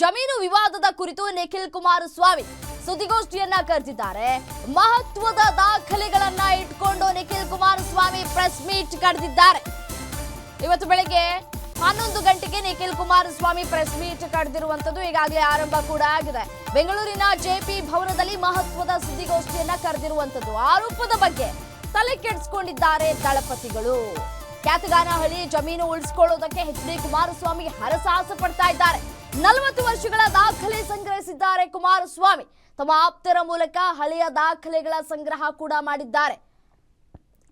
ಜಮೀನು ವಿವಾದದ ಕುರಿತು ನಿಖಿಲ್ ಕುಮಾರಸ್ವಾಮಿ ಸುದ್ದಿಗೋಷ್ಠಿಯನ್ನ ಕರೆದಿದ್ದಾರೆ. ಮಹತ್ವದ ದಾಖಲೆಗಳನ್ನ ಇಟ್ಕೊಂಡು ನಿಖಿಲ್ ಕುಮಾರಸ್ವಾಮಿ ಪ್ರೆಸ್ ಮೀಟ್ ಕರೆದಿದ್ದಾರೆ ಇವತ್ತು ಬೆಳಗ್ಗೆ ಹನ್ನೊಂದು ಗಂಟೆಗೆ ನಿಖಿಲ್ ಕುಮಾರಸ್ವಾಮಿ ಪ್ರೆಸ್ ಮೀಟ್ ಕರೆದಿರುವಂತದ್ದು ಈಗಾಗಲೇ ಆರಂಭ ಕೂಡ ಆಗಿದೆ. ಬೆಂಗಳೂರಿನ ಜೆಪಿ ಭವನದಲ್ಲಿ ಮಹತ್ವದ ಸುದ್ದಿಗೋಷ್ಠಿಯನ್ನ ಕರೆದಿರುವಂತದ್ದು. ಆರೋಪದ ಬಗ್ಗೆ ತಲೆ ಕೆಡಿಸಿಕೊಂಡಿದ್ದಾರೆ ದಳಪತಿಗಳು. ಖ್ಯಾತಗಾನಹಳ್ಳಿ ಜಮೀನು ಉಳಿಸಿಕೊಳ್ಳೋದಕ್ಕೆ ಎಚ್ ಡಿ ಕುಮಾರಸ್ವಾಮಿ ಹರಸಾಹಸ ಪಡ್ತಾ ಇದ್ದಾರೆ. ನಲವತ್ತು ವರ್ಷಗಳ ದಾಖಲೆ ಸಂಗ್ರಹಿಸಿದ್ದಾರೆ ಕುಮಾರಸ್ವಾಮಿ. ತಮ್ಮ ಆಪ್ತರ ಮೂಲಕ ಹಳೆಯ ದಾಖಲೆಗಳ ಸಂಗ್ರಹ ಕೂಡ ಮಾಡಿದ್ದಾರೆ.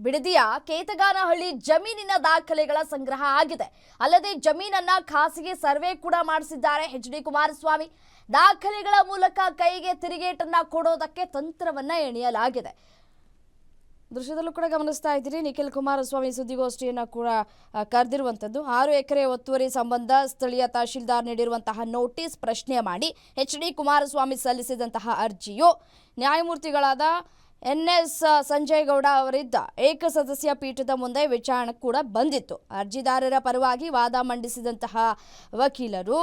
ಬಿಡದಿಯ ಕೇತಗಾನಹಳ್ಳಿ ಜಮೀನಿನ ದಾಖಲೆಗಳ ಸಂಗ್ರಹ ಆಗಿದೆ. ಅಲ್ಲದೆ ಜಮೀನನ್ನ ಖಾಸಗಿ ಸರ್ವೆ ಕೂಡ ಮಾಡಿಸಿದ್ದಾರೆ ಎಚ್ ಡಿ ಕುಮಾರಸ್ವಾಮಿ. ದಾಖಲೆಗಳ ಮೂಲಕ ಕೈಗೆ ತಿರುಗೇಟನ್ನ ಕೊಡೋದಕ್ಕೆ ತಂತ್ರವನ್ನ ಎಣಿಯಲಾಗಿದೆ. ದೃಶ್ಯದಲ್ಲೂ ಕೂಡ ಗಮನಿಸ್ತಾ ಇದ್ದೀರಿ. ನಿಖಿಲ್ ಕುಮಾರಸ್ವಾಮಿ ಸುದ್ದಿಗೋಷ್ಠಿಯನ್ನು ಕೂಡ ಕರೆದಿರುವಂಥದ್ದು. ಆರು ಎಕರೆ ಒತ್ತುವರಿ ಸಂಬಂಧ ಸ್ಥಳೀಯ ತಹಶೀಲ್ದಾರ್ ನೀಡಿರುವಂತಹ ನೋಟಿಸ್ ಪ್ರಶ್ನೆ ಮಾಡಿ ಎಚ್ ಡಿ ಕುಮಾರಸ್ವಾಮಿ ಸಲ್ಲಿಸಿದಂತಹ ಅರ್ಜಿಯು ನ್ಯಾಯಮೂರ್ತಿಗಳಾದ ಎನ್ ಎಸ್ ಸಂಜಯ್ ಗೌಡ ಅವರಿದ್ದ ಏಕಸದಸ್ಯ ಪೀಠದ ಮುಂದೆ ವಿಚಾರಣೆ ಕೂಡ ಬಂದಿತ್ತು. ಅರ್ಜಿದಾರರ ಪರವಾಗಿ ವಾದ ಮಂಡಿಸಿದಂತಹ ವಕೀಲರು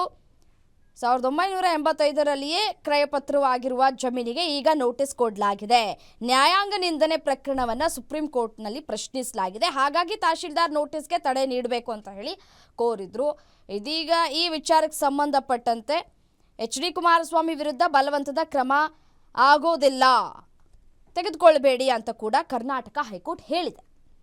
ಸಾವಿರದ ಒಂಬೈನೂರ ಎಂಬತ್ತೈದರಲ್ಲಿಯೇ ಕ್ರಯಪತ್ರವಾಗಿರುವ ಜಮೀನಿಗೆ ಈಗ ನೋಟಿಸ್ ಕೊಡಲಾಗಿದೆ. ನ್ಯಾಯಾಂಗ ನಿಂದನೆ ಪ್ರಕರಣವನ್ನು ಸುಪ್ರೀಂ ಕೋರ್ಟ್ನಲ್ಲಿ ಪ್ರಶ್ನಿಸಲಾಗಿದೆ. ಹಾಗಾಗಿ ತಹಶೀಲ್ದಾರ್ ನೋಟಿಸ್ಗೆ ತಡೆ ನೀಡಬೇಕು ಅಂತ ಹೇಳಿ ಕೋರಿದ್ರು. ಇದೀಗ ಈ ವಿಚಾರಕ್ಕೆ ಸಂಬಂಧಪಟ್ಟಂತೆ ಎಚ್ ಡಿ ಕುಮಾರಸ್ವಾಮಿ ವಿರುದ್ಧ ಬಲವಂತದ ಕ್ರಮ ಆಗೋದಿಲ್ಲ. ತೆಗೆದುಕೊಳ್ಬೇಡಿ ಅಂತ ಕೂಡ ಕರ್ನಾಟಕ ಹೈಕೋರ್ಟ್ ಹೇಳಿದೆ.